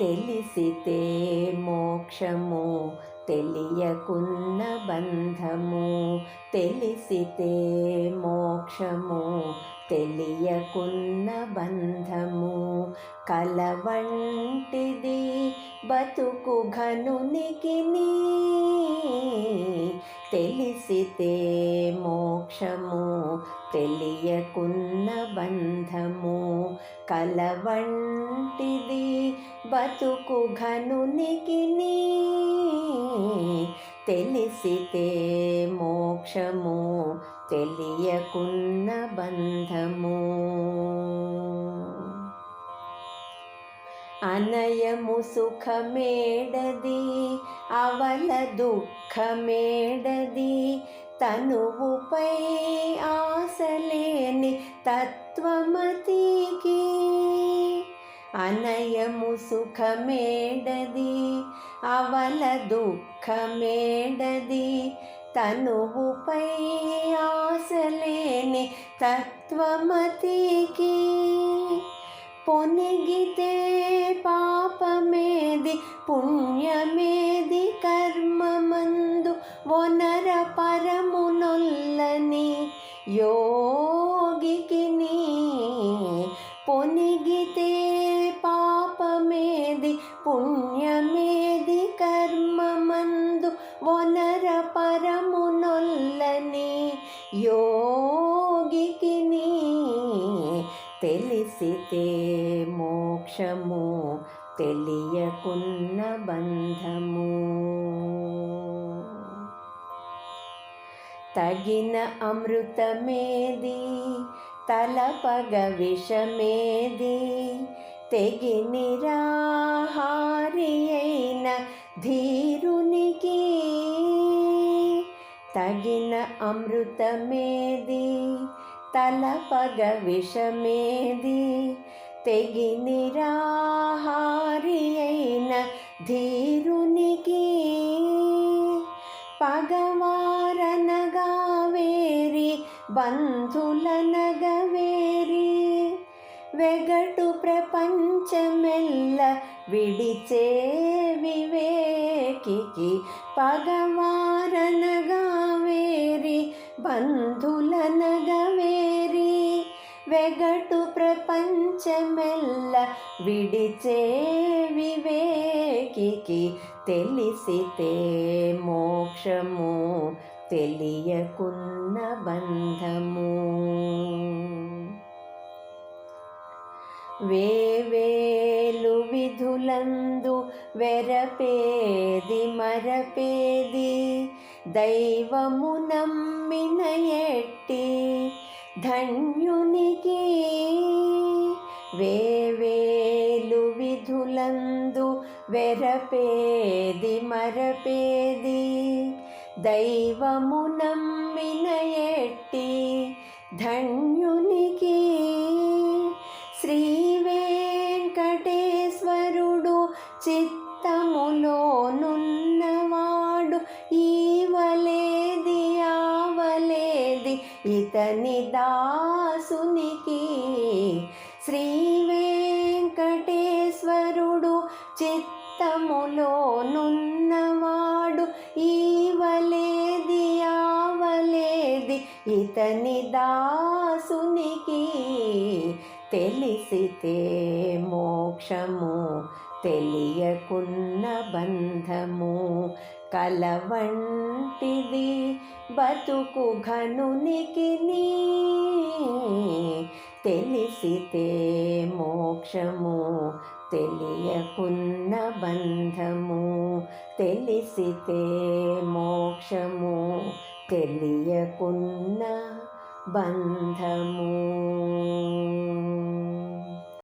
తెలిసితే మోక్షము తెలియకున్న బంధము. తెలిసితే మోక్షము తెలియకున్న బంధము. కలవంటిది బతుకు ఘనునికి తెలిసితే మోక్షము తెలియకున్న బంధము. కలవంటిది బతుకు ఘనునికి తెలిసితే మోక్షము తెలియకున్న బంధము. అనయము సుఖమేడది అవల దుఃఖమేడది తనువుపై ఆశలేని తత్వమతికి అనయము సుఖమేడది అవల దుఃఖమేడది. తనువుపై ఆశలేని తత్వమతికి పొనిగితే పాపమేది పుణ్య యోగికి పొనిగితే పాపమేది పుణ్యమేది కర్మమందు వనర పరమునొల్లని యోగికి తెలిసితే మోక్షము తెలియకున్న బంధము. తగిన అమృతమేది? తలపగ విషమేది? తెగి నిరాహారి అయిన ధీరునికి తగిన అమృతమేది? తలపగ విషమేది? తెగి నిరాహారి అయిన ధీరునికి బంధులనగవేరి వెగటు ప్రపంచమెల్ల విడిచే వివేకి పగవారనగా బంధులనగవేరి వెగటు ప్రపంచమెల్ల విడిచే వివేకి తెలిసితే మోక్షము తెలియకున్న బంధము. వేవేలు విధులందు వెరపేది మరపేది దైవము నమ్మిన ఎట్టి ధన్యునికి. వేవేలు విధులందు వెరపేది మరపేది దైవము నమ్మిన ఎట్టి ధన్యునికి. శ్రీ వెంకటేశ్వరుడు చిత్తములోనున్నవాడు ఈవలేది ఆవలేది ఇతని దాసునికి. శ్రీ వెంకటేశ్వరుడు చిత్త రక్తములోనున్నవాడు ఈవలేది ఆవలేది. ఇతని దాసునికి తెలిసితే మోక్షము తెలియకున్న బంధము. కలవంటిది బతుకు ఘనునికి తెలిసితే మోక్షము తెలియకున్న బంధము. తెలిసితే మోక్షము తెలియకున్న బంధము.